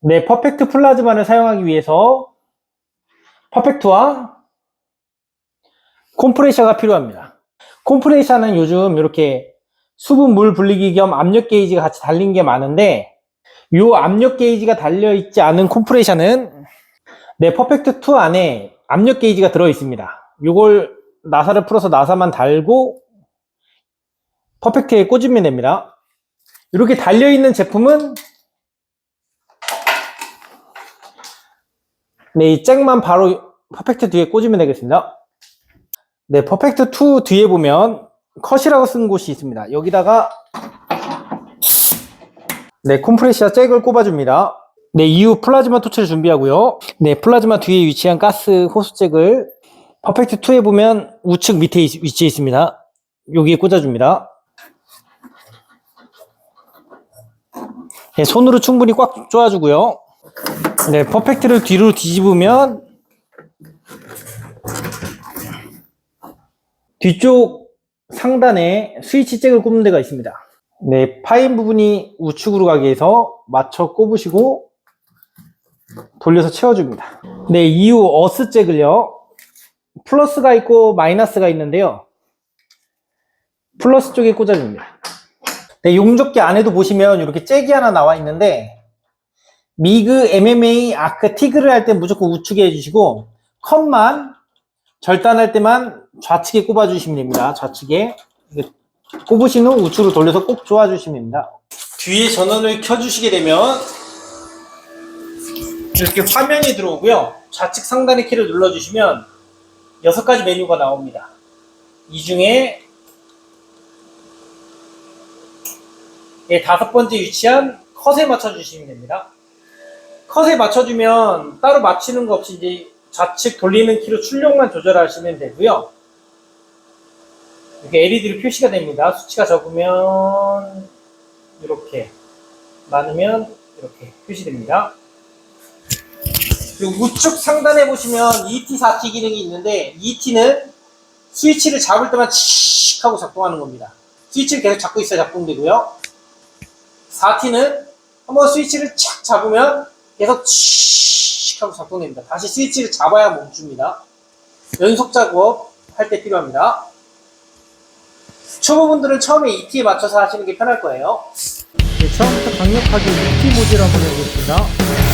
네, 퍼펙트 플라즈마를 사용하기 위해서 퍼펙트와 콤프레셔가 필요합니다. 콤프레셔는 요즘 이렇게 수분 물 분리기 겸 압력 게이지가 같이 달린 게 많은데 이 압력 게이지가 달려 있지 않은 콤프레셔는 네, 퍼펙트 2 안에 압력 게이지가 들어 있습니다. 이걸 나사를 풀어서 나사만 달고 퍼펙트에 꽂으면 됩니다. 이렇게 달려 있는 제품은 네, 이 잭만 바로 퍼펙트 뒤에 꽂으면 되겠습니다. 네, 퍼펙트 2 뒤에 보면 컷이라고 쓴 곳이 있습니다. 여기다가 네, 콤프레시아 잭을 꼽아줍니다. 네, 이후 플라즈마 토치를 준비하고요. 네, 플라즈마 뒤에 위치한 가스 호스 잭을 퍼펙트 2에 보면 우측 밑에 위- 위치해 있습니다. 여기에 꽂아줍니다. 네, 손으로 충분히 꽉 조아주고요. 네, 퍼펙트를 뒤로 뒤집으면 뒤쪽 상단에 스위치 잭을 꼽는 데가 있습니다. 네, 파인 부분이 우측으로 가게 해서 맞춰 꼽으시고 돌려서 채워줍니다. 네, 이후 어스 잭을요. 플러스가 있고 마이너스가 있는데요. 플러스 쪽에 꽂아줍니다. 네, 용접기 안에도 보시면 이렇게 잭이 하나 나와 있는데 미그, MMA, 아크, 티그를 할 때 무조건 우측에 해주시고 컷만 절단할 때만 좌측에 꼽아주시면 됩니다. 좌측에 꼽으신 후 우측으로 돌려서 꼭 조아주시면 됩니다. 뒤에 전원을 켜주시게 되면 이렇게 화면이 들어오고요. 좌측 상단의 키를 눌러주시면 여섯 가지 메뉴가 나옵니다. 이 중에 예, 다섯 번째 위치한 컷에 맞춰주시면 됩니다. 컷에 맞춰주면 따로 맞추는 거 없이 이제 좌측 돌리는 키로 출력만 조절하시면 되고요. 이렇게 LED로 표시가 됩니다. 수치가 적으면 이렇게 많으면 이렇게 표시됩니다. 그리고 우측 상단에 보시면 ET 4T 기능이 있는데 ET는 스위치를 잡을 때만 칙 하고 작동하는 겁니다. 스위치를 계속 잡고 있어야 작동되고요. 4T는 한번 스위치를 착 잡으면 계속 칙 하고 작동됩니다. 다시 스위치를 잡아야 멈춥니다. 연속 작업 할 때 필요합니다. 초보분들은 처음에 ET에 맞춰서 하시는 게 편할 거예요. 네, 처음부터 강력하게 ET 한번 해보겠습니다.